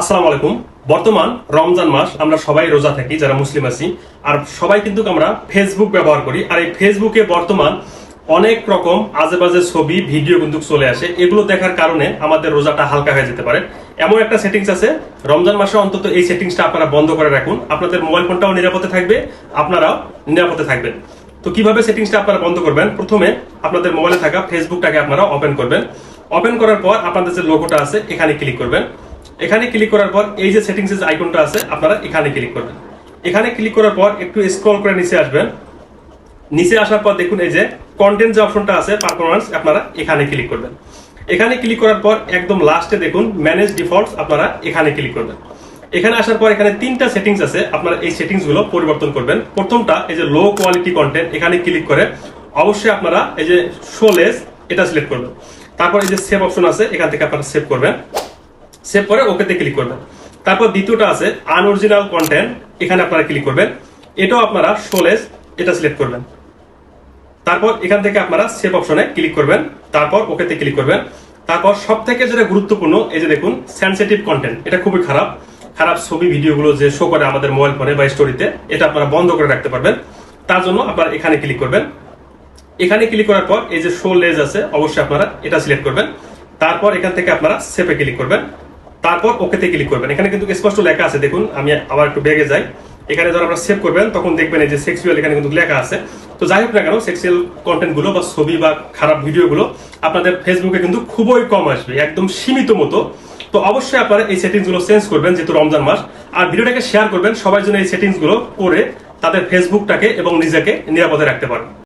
আসসালামু আলাইকুম। বর্তমান রমজান মাস, আমরা সবাই রোজা থাকি, যারা মুসলিম আছি। আর সবাই কিন্তু আমরা ফেসবুক ব্যবহার করি। আর এই ফেসবুকে বর্তমান অনেক রকম আজে বাজে ছবি, ভিডিও কিন্তু চলে আসে। এগুলো দেখার কারণে আমাদের রোজাটা হালকা হয়ে যেতে পারে। এমন একটা সেটিংস আছে। রমজান মাসে অন্তত এই সেটিংসটা আপনারা বন্ধ করে রাখুন। আপনাদের মোবাইল ফোনটাও নিরাপদে থাকবে। আপনারাও নিরাপদে থাকবেন। তো কীভাবে সেটিংসটা আপনারা বন্ধ করবেন? প্রথমে আপনাদের মোবাইলে থাকা ফেসবুকটাকে আপনারা ওপেন করবেন। ওপেন করার পর আপনাদের যে লোগোটা আছে, এখানে ক্লিক করবেন। এখানে ক্লিক করার পর এই যে সেটিংস এর আইকনটা আছে, আপনারা এখানে ক্লিক করবেন। এখানে ক্লিক করার পর একটু স্ক্রল করে নিচে আসবেন। নিচে আসার পর দেখুন এই যে কন্টেন্ট যে অপশনটা আছে পারফরমেন্স আপনারা এখানে ক্লিক করবেন। এখানে ক্লিক করার পর একদম লাস্টে দেখুন ম্যানেজ ডিফল্টস আপনারা এখানে ক্লিক করবেন। এখানে আসার পর এখানে তিনটা সেটিংস আছে, আপনারা এই সেটিংসগুলো পরিবর্তন করবেন। প্রথমটা, এই যে লো কোয়ালিটি কন্টেন্ট এখানে ক্লিক করে অবশ্যই আপনারা এই যে শো শোলেস এটা সিলেক্ট করবেন। তারপর এই যে সেভ অপশন আছে, এখান থেকে আপনারা সেভ করবেন। সেভ করে ওকেতে ক্লিক করবেন। তারপর দ্বিতীয়টা আছে আনঅরিজিনাল কন্টেন্ট এখানে আপনারা ক্লিক করবেন। এটাও আপনারা শোলেস এটা সিলেক্ট করবেন। তারপর এখান থেকে আপনারা সেভ অপশনে ক্লিক করবেন। তারপর ওকেতে ক্লিক করবেন। তারপর সব থেকে যেটা গুরুত্বপূর্ণ, এই যে দেখুন সেন্সিটিভ কন্টেন্ট এটা খুবই খারাপ। খারাপ ছবি, ভিডিওগুলো যে শো করে আমাদের মোবাইল ফোনে বা স্টোরিতে এটা আপনারা বন্ধ করে রাখতে পারবেন। তার জন্য আপনারা এখানে ক্লিক করবেন। এখানে ক্লিক করার পর এই যে শো লেজ আছে, অবশ্যই আপনারা এটা সিলেক্ট করবেন। তারপর এখান থেকে আপনারা সেভে ক্লিক করবেন। তারপর ওকেতে ক্লিক করবেন। এখানে কিন্তু স্পষ্ট লেখা আছে, দেখুন, আমি আবার একটু বেগে যাই। এখানে যখন আপনারা সেভ করবেন, তখন দেখবেন এই যে সেক্সুয়াল এখানে কিন্তু লেখা আছে। তো যাই হোক না কেন সেক্সুয়াল কন্টেন্টগুলো বা ছবি বা খারাপ ভিডিও গুলো আপনাদের ফেসবুকে কিন্তু খুবই কম আসবে, একদম সীমিত মতো। তো অবশ্যই আপনারা এই সেটিংসগুলো চেঞ্জ করবেন, যেহেতু রমজান মাস। আর ভিডিওটাকে শেয়ার করবেন সবাই যেন এই সেটিংসগুলো করে তাদের ফেসবুকটাকে এবং নিজেকে নিরাপদে রাখতে পারেন